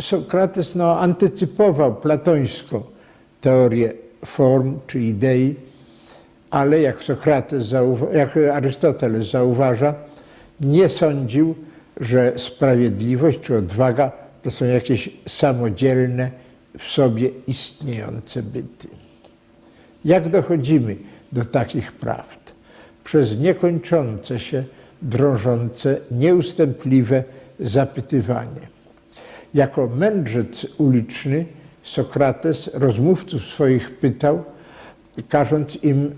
Sokrates no, antycypował platońską teorię form czy idei, ale jak Sokrates, jak Arystoteles zauważa, nie sądził, że sprawiedliwość czy odwaga to są jakieś samodzielne, w sobie istniejące byty. Jak dochodzimy do takich prawd? Przez niekończące się, drążące, nieustępliwe zapytywanie. Jako mędrzec uliczny Sokrates rozmówców swoich pytał, każąc im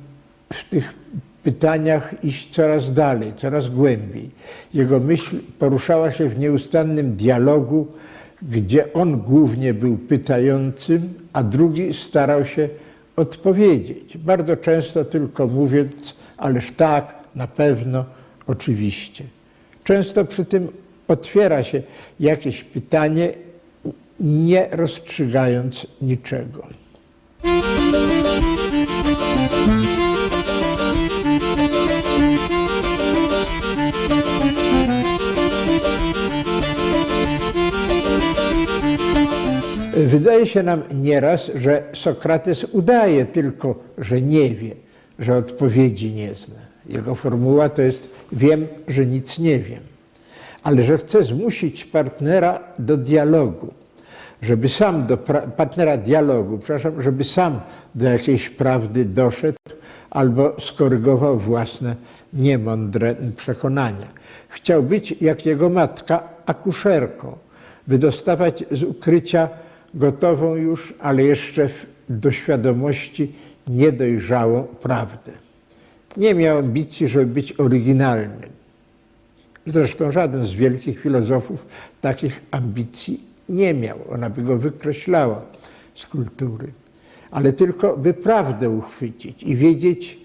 w tych pytaniach iść coraz dalej, coraz głębiej. Jego myśl poruszała się w nieustannym dialogu, gdzie on głównie był pytającym, a drugi starał się odpowiedzieć. Bardzo często tylko mówiąc, ależ tak, na pewno, oczywiście. Często przy tym otwiera się jakieś pytanie, nie rozstrzygając niczego. Wydaje się nam nieraz, że Sokrates udaje tylko, że nie wie, że odpowiedzi nie zna. Jego formuła to jest wiem, że nic nie wiem. Ale że chce zmusić partnera do dialogu, żeby sam do partnera dialogu, przepraszam, żeby sam do jakiejś prawdy doszedł albo skorygował własne niemądre przekonania. Chciał być jak jego matka akuszerką, wydostawać z ukrycia gotową już, ale jeszcze do świadomości niedojrzałą prawdę. Nie miał ambicji, żeby być oryginalnym. Zresztą żaden z wielkich filozofów takich ambicji nie miał. Ona by go wykreślała z kultury. Ale tylko by prawdę uchwycić i wiedzieć,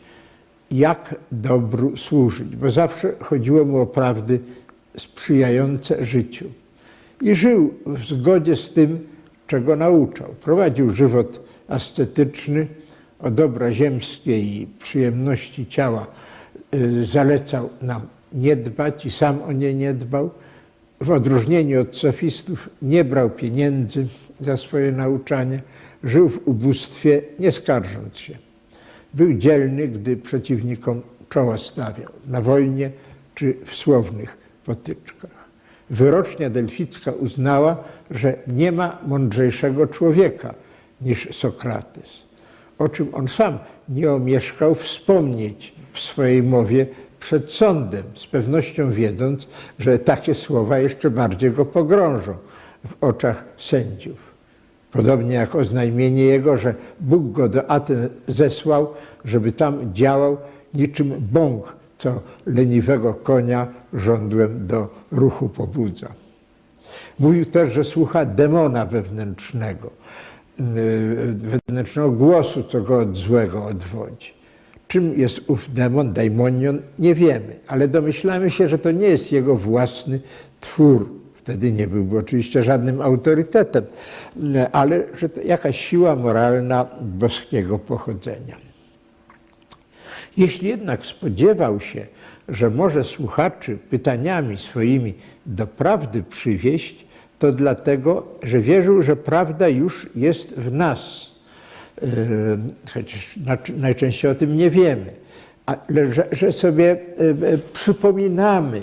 jak dobru służyć, bo zawsze chodziło mu o prawdy sprzyjające życiu. I żył w zgodzie z tym, czego nauczał. Prowadził żywot ascetyczny, o dobra ziemskie i przyjemności ciała y, zalecał nam nie dbać i sam o nie nie dbał. W odróżnieniu od sofistów nie brał pieniędzy za swoje nauczanie, żył w ubóstwie, nie skarżąc się. Był dzielny, gdy przeciwnikom czoła stawiał, na wojnie czy w słownych potyczkach. Wyrocznia delficka uznała, że nie ma mądrzejszego człowieka niż Sokrates, o czym on sam nie omieszkał wspomnieć w swojej mowie przed sądem, z pewnością wiedząc, że takie słowa jeszcze bardziej go pogrążą w oczach sędziów. Podobnie jak oznajmienie jego, że Bóg go do Aten zesłał, żeby tam działał niczym bąk, co leniwego konia żądłem do ruchu pobudza. Mówił też, że słucha demona wewnętrznego, yy, wewnętrznego głosu, co go od złego odwodzi. Czym jest ów demon, daimonion, nie wiemy, ale domyślamy się, że to nie jest jego własny twór. Wtedy nie byłby oczywiście żadnym autorytetem, ale że to jakaś siła moralna boskiego pochodzenia. Jeśli jednak spodziewał się, że może słuchaczy pytaniami swoimi do prawdy przywieść, to dlatego, że wierzył, że prawda już jest w nas. Yy, Chociaż na- najczęściej o tym nie wiemy, ale że, że sobie yy, przypominamy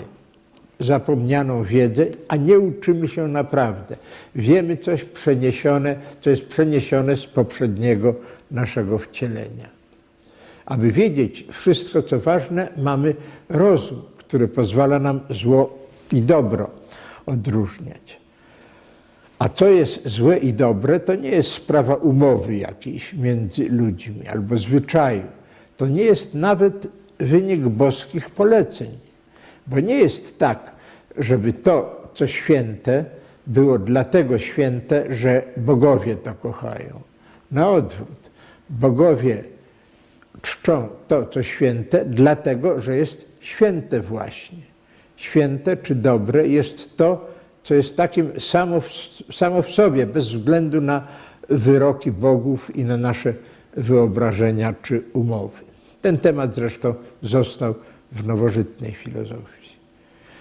zapomnianą wiedzę, a nie uczymy się naprawdę. Wiemy coś przeniesione, co jest przeniesione z poprzedniego naszego wcielenia. Aby wiedzieć wszystko, co ważne, mamy rozum, który pozwala nam zło i dobro odróżniać. A co jest złe i dobre, to nie jest sprawa umowy jakiejś między ludźmi albo zwyczaju. To nie jest nawet wynik boskich poleceń. Bo nie jest tak, żeby to, co święte, było dlatego święte, że bogowie to kochają. Na odwrót. Bogowie czczą to, co święte, dlatego, że jest święte właśnie. Święte czy dobre jest to, co jest takim samo w, samo w sobie, bez względu na wyroki bogów i na nasze wyobrażenia czy umowy. Ten temat zresztą został w nowożytnej filozofii.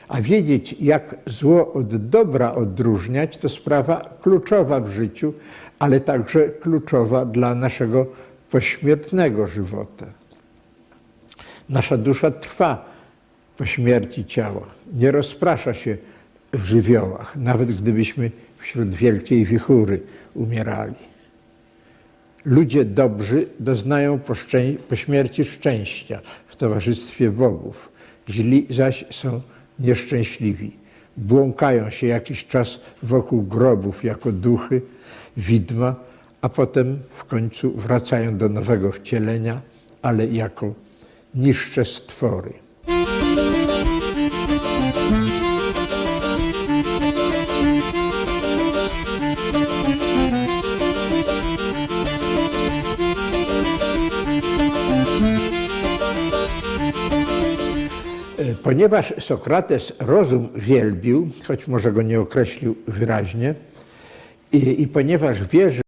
A wiedzieć, jak zło od dobra odróżniać, to sprawa kluczowa w życiu, ale także kluczowa dla naszego pośmiertnego żywota. Nasza dusza trwa po śmierci ciała, nie rozprasza się w żywiołach, nawet gdybyśmy wśród wielkiej wichury umierali. Ludzie dobrzy doznają po, po śmierci szczęścia w towarzystwie bogów, źli zaś są nieszczęśliwi. Błąkają się jakiś czas wokół grobów jako duchy, widma, a potem w końcu wracają do nowego wcielenia, ale jako niższe stwory. Ponieważ Sokrates rozum wielbił, choć może go nie określił wyraźnie, i, i ponieważ wierzył,